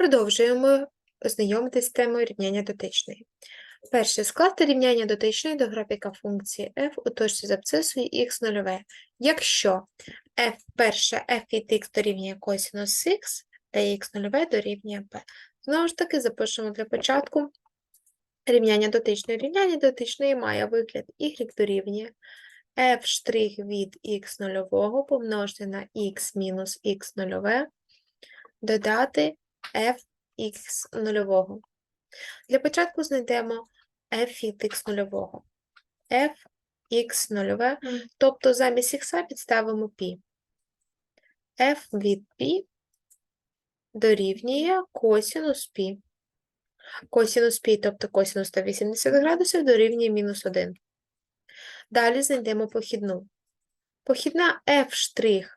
Продовжуємо знайомитись з темою рівняння дотичної. Перше. Скласти рівняння дотичної до графіка функції f у точці з абсцисою x нульове. Якщо f перше f від x дорівнює косинус x, та x нульове дорівнює b. Знову ж таки, запишемо для початку рівняння дотичної. Рівняння дотичної має вигляд y дорівнює f' від x нульового помножити на x мінус x нульове, додати fx нульового. Для початку знайдемо f від x нульового. fx нульове, тобто замість х підставимо π. f від π дорівнює косінус π. Косінус π, тобто косінус 180 градусів, дорівнює мінус 1. Далі знайдемо похідну. Похідна f'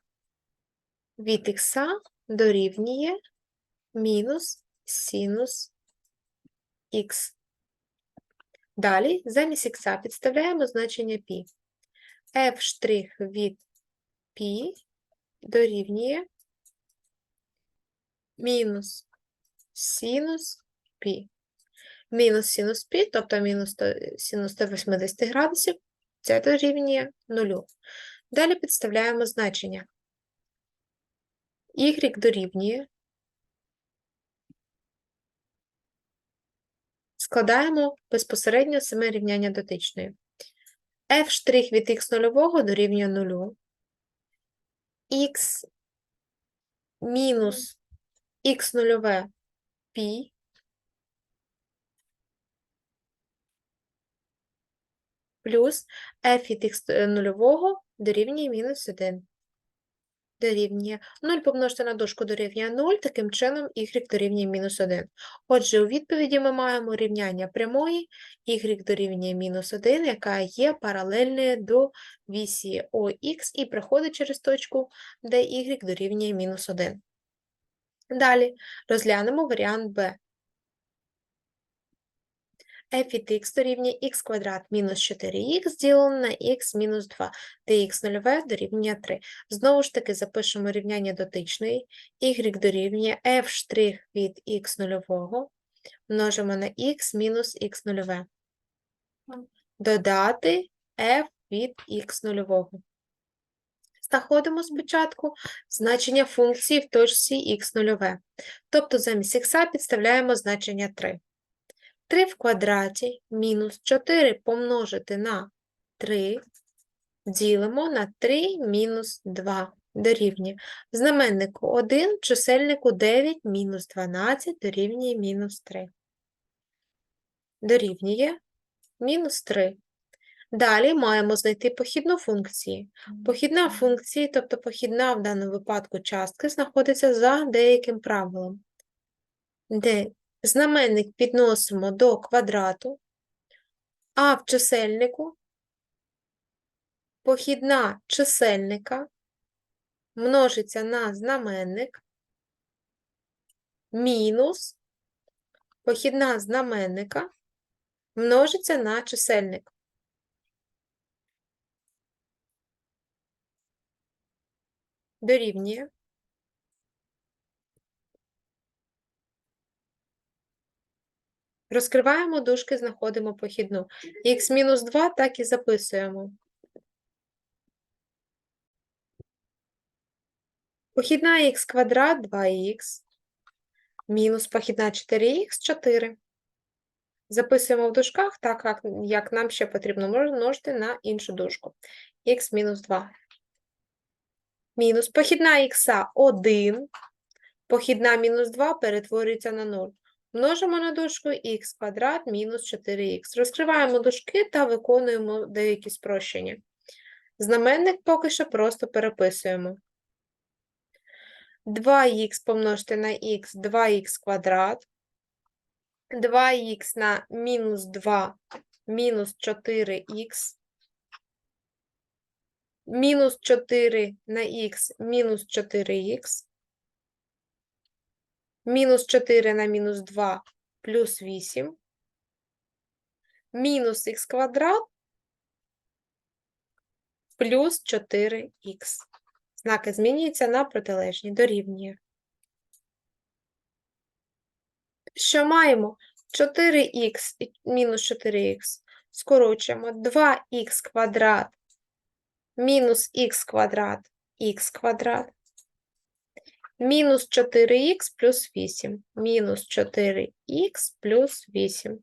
від х дорівнює мінус синус х. Далі замість х підставляємо значення π. f' від π дорівнює мінус синус π. Мінус синус π, тобто мінус 100 синус 180 градусів, це дорівнює 0. Далі підставляємо значення. y дорівнює Складаємо безпосередньо саме рівняння дотичної. f' від х нульового дорівнює 0. х мінус х нульове π плюс f від х нульового дорівнює мінус 1 дорівнює 0 помножити на дужку дорівнює 0, таким чином y дорівнює мінус 1. Отже, у відповіді ми маємо рівняння прямої y дорівнює мінус 1, яка є паралельною до вісі ОХ і проходить через точку, де y дорівнює мінус 1. Далі розглянемо варіант Б f від x дорівнює x квадрат мінус 4х ділено на x мінус 2, де х нульове дорівнює 3. Знову ж таки запишемо рівняння дотичної, y дорівнює f' від x нульового, множимо на x мінус х нульове. Додати f від х нульового. Знаходимо спочатку значення функції в точці х нульове. Тобто замість х підставляємо значення 3. 3 в квадраті мінус 4 помножити на 3 ділимо на 3 мінус 2 дорівнює. Знаменнику 1, чисельнику 9 мінус 12 дорівнює мінус 3. Дорівнює мінус 3. Далі маємо знайти похідну функцію. Похідна функції, тобто похідна в даному випадку частки, знаходиться за деяким правилом, де знаменник підносимо до квадрату, а в чисельнику похідна чисельника множиться на знаменник мінус похідна знаменника множиться на чисельник. Дорівнює Розкриваємо дужки, знаходимо похідну. Х-2 так і записуємо. Похідна х квадрат 2х, мінус похідна 4х 4. Записуємо в дужках так, як, нам ще потрібно множити на іншу дужку. х-2. Мінус похідна х 1, похідна мінус 2 перетворюється на 0. Множимо на дужку х квадрат мінус 4х. Розкриваємо дужки та виконуємо деякі спрощення. Знаменник поки що просто переписуємо. 2х помножити на х 2х квадрат, 2х на мінус 2 мінус 4х, мінус 4 на х мінус 4х, мінус 4 на мінус 2 плюс 8, мінус х квадрат плюс 4х. Знаки змінюються на протилежні, дорівнює. що маємо 4х мінус 4х. Скорочуємо 2х квадрат мінус х квадрат х квадрат. Мінус 4х плюс 8. Мінус 4х плюс 8.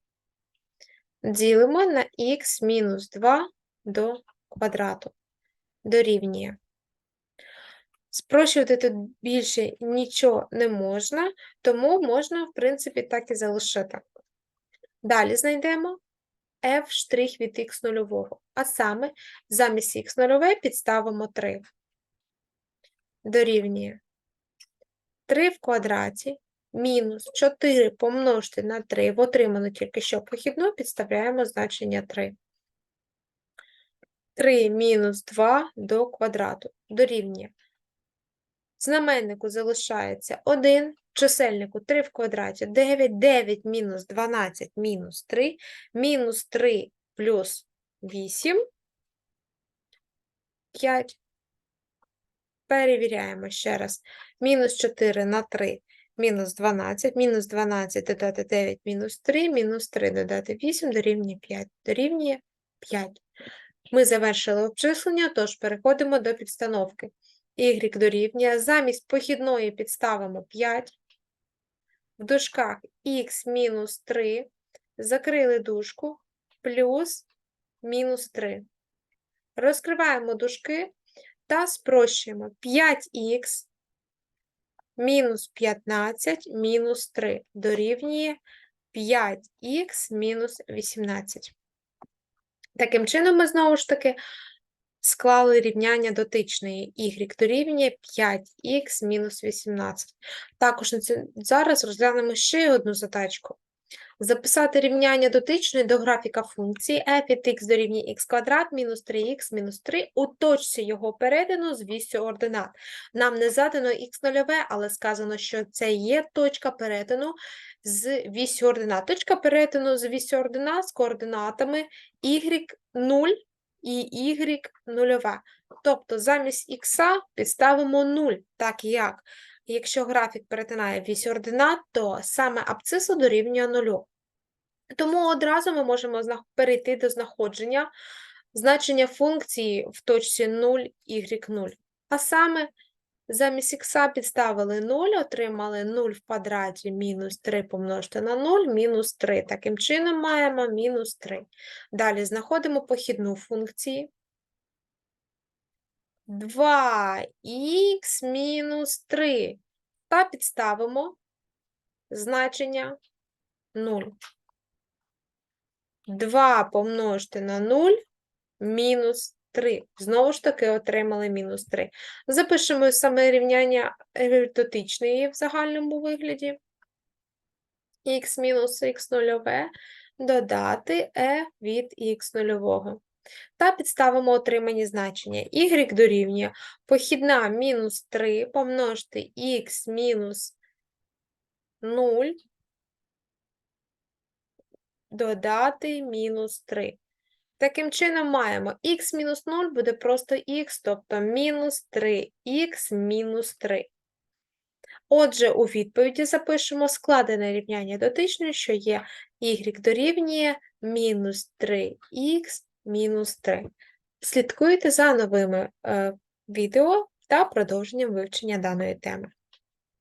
Ділимо на х мінус 2 до квадрату. Дорівнює. Спрощувати тут більше нічого не можна, тому можна, в принципі, так і залишити. Далі знайдемо f' від х нульового, а саме замість х нульове підставимо 3. Дорівнює 3 в квадраті мінус 4 помножити на 3, в отриману тільки що похідну, підставляємо значення 3. 3 мінус 2 до квадрату дорівнює. Знаменнику залишається 1, чисельнику 3 в квадраті 9, 9 мінус 12 мінус 3, мінус 3 плюс 8, 5. Перевіряємо ще раз. Мінус 4 на 3, мінус 12, мінус 12 додати 9, мінус 3, мінус 3 додати 8, дорівнює 5, дорівнює 5. Ми завершили обчислення, тож переходимо до підстановки. Y дорівнює, замість похідної підставимо 5, в дужках х мінус 3, закрили дужку, плюс мінус 3. Розкриваємо дужки та спрощуємо 5х мінус 15 мінус 3 дорівнює 5х мінус 18. Таким чином, ми знову ж таки склали рівняння дотичної y дорівнює 5х мінус 18. Також зараз розглянемо ще одну задачку. Записати рівняння дотичної до графіка функції f від x дорівнює x квадрат мінус 3х мінус 3 у точці його перетину з вісю ординат. Нам не задано х нульове, але сказано, що це є точка перетину з вісю ординат. Точка перетину з вісю ординат з координатами y 0 і y нульове. Тобто замість х підставимо 0, так як якщо графік перетинає вісь ординат, то саме абцису дорівнює 0. Тому одразу ми можемо перейти до знаходження значення функції в точці 0, y 0. А саме замість х підставили 0, отримали 0 в квадраті мінус 3 помножити на 0, мінус 3. Таким чином маємо мінус 3. Далі знаходимо похідну функції. 2х мінус 3 та підставимо значення 0. 2 помножити на 0 мінус 3. Знову ж таки отримали мінус 3. Запишемо саме рівняння дотичної в загальному вигляді. х мінус х нульове додати e від х нульового. Та підставимо отримані значення. y дорівнює похідна мінус 3 помножити х мінус 0 додати мінус 3. Таким чином маємо х мінус 0 буде просто х, тобто мінус 3х мінус 3. Отже, у відповіді запишемо складене рівняння дотичної, що є y дорівнює мінус 3х мінус 3. Слідкуйте за новими е, відео та продовженням вивчення даної теми.